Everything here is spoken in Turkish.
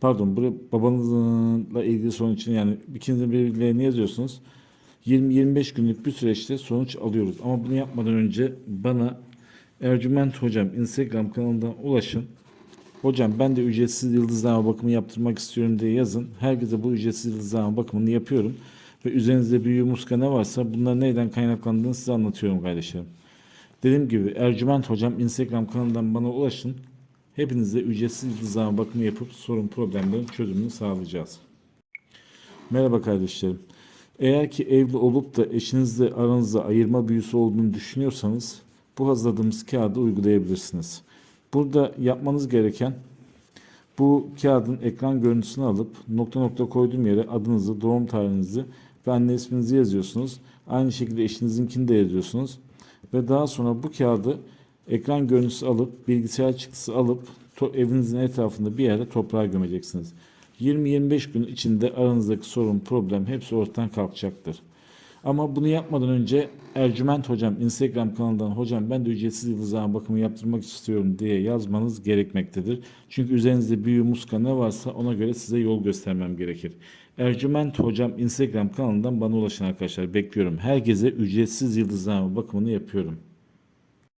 Pardon, buraya babanızla ilgili sorun için yani ikinizin bilgilerini yazıyorsunuz. 20-25 günlük bir süreçte sonuç alıyoruz. Ama bunu yapmadan önce bana Ercüment Hocam Instagram kanalından ulaşın. Hocam ben de ücretsiz yıldızlama bakımı yaptırmak istiyorum diye yazın. Herkese bu ücretsiz yıldızlama bakımını yapıyorum. Ve üzerinizde büyü muska ne varsa bunlar neyden kaynaklandığını size anlatıyorum kardeşlerim. Dediğim gibi Ercüment Hocam Instagram kanalından bana ulaşın. Hepinize ücretsiz yıldızlama bakımı yapıp sorun problemlerin çözümünü sağlayacağız. Merhaba kardeşlerim. Eğer ki evli olup da eşinizle aranızda ayırma büyüsü olduğunu düşünüyorsanız bu hazırladığımız kağıdı uygulayabilirsiniz. Burada yapmanız gereken bu kağıdın ekran görüntüsünü alıp nokta nokta koyduğum yere adınızı, doğum tarihinizi ve anne isminizi yazıyorsunuz. Aynı şekilde eşinizinkini de yazıyorsunuz. Ve daha sonra bu kağıdı ekran görüntüsü alıp bilgisayar çıktısı alıp evinizin etrafında bir yerde toprağa gömeceksiniz. 20-25 gün içinde aranızdaki sorun, problem hepsi ortadan kalkacaktır. Ama bunu yapmadan önce Ercüment Hocam Instagram kanalından hocam ben de ücretsiz yıldızlama bakımı yaptırmak istiyorum diye yazmanız gerekmektedir. Çünkü üzerinizde büyü muska ne varsa ona göre size yol göstermem gerekir. Ercüment Hocam Instagram kanalından bana ulaşın arkadaşlar. Bekliyorum. Herkese ücretsiz yıldızlama bakımını yapıyorum.